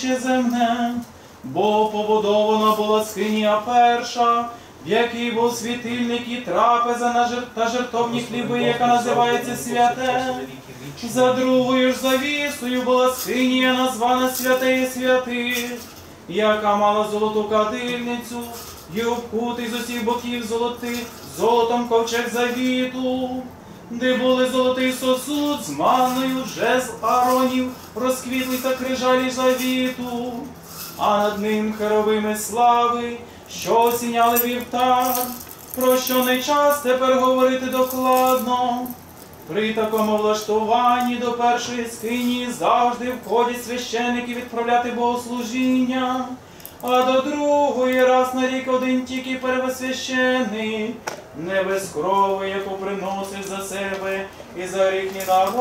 жилище земне, бо побудована була скинія перша, в якій був світильник і трапеза та жертовні хліби, яка називається святе. За другою ж завісою була скинія, названа святеє святих, яка мала золоту кадильницю, і обкутий з усіх боків золотих, золотом ковчег завіту, де були золотий сосуд з манною, жезл аронів, розквітлий та крижалі завіту, а над ним херовими слави, що осіняли вівтар, про що не час тепер говорити докладно. При такому влаштуванні до першої скині завжди входять священники відправляти богослужіння, а до другої раз на рік один тільки первосвящений, не без крови, яку приносить за себе і за рідні нагоду.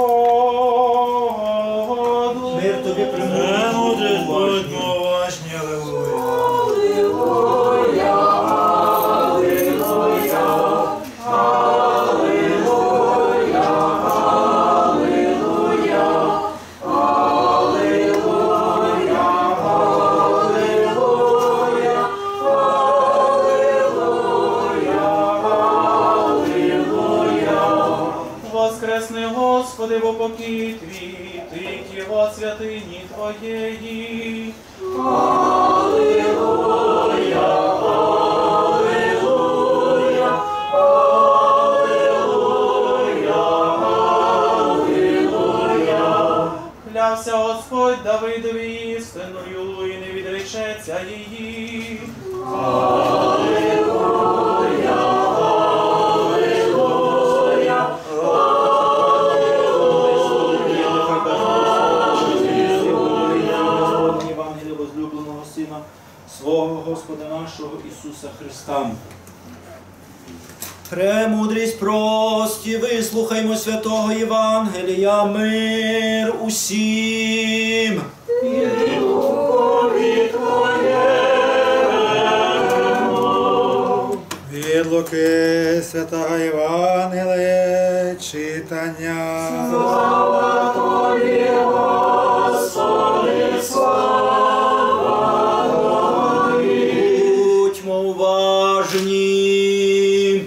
Мир тобі Премудрість Господи, в упокій Твій, Ти тіло святині Твоєї. Клявся Господь Давидові істиною і не відречеться її. Євангелія свого Господа нашого Ісуса Христа. Премудрість прості, вислухаймо святого Євангелія, мир усім. Від Луки Святого Євангелія читання. Будьмо уважні.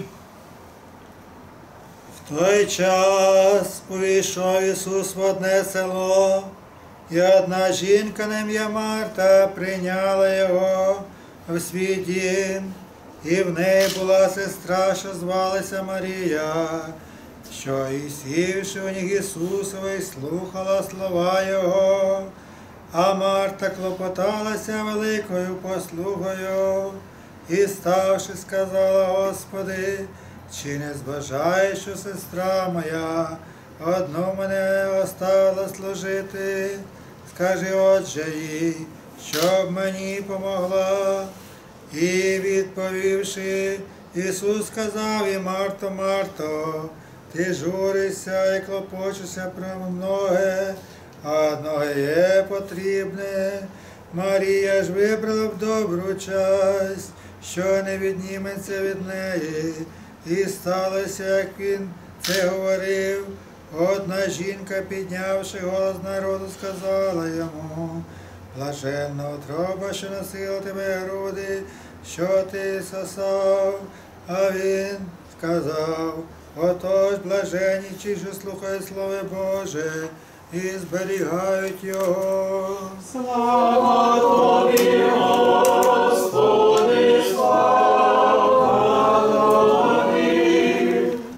В той час увійшов Ісус в одне село, і одна жінка на ім'я Марта прийняла його в свій дім, і в неї була сестра, що звалася Марія, що і сівши у них Ісусовий, слухала слова Його, а Марта клопоталася великою послугою, і ставши, сказала Господи, чи не збажаєш, що сестра моя одну мене оставила служити? Скажи, отже їй, щоб мені помогла. І відповівши, Ісус сказав їй, Марто, Марто, ти журишся і клопочешся про многе, а одного є потрібне. Марія ж вибрала б добру часть, що не відніметься від неї. І сталося, як він це говорив. Одна жінка, піднявши голос народу, сказала йому, блаженна утроба, що носила тебе груди, що ти сосав. А він сказав, отож блаженні, ті, що слухають Слово Боже і зберігають його. Слава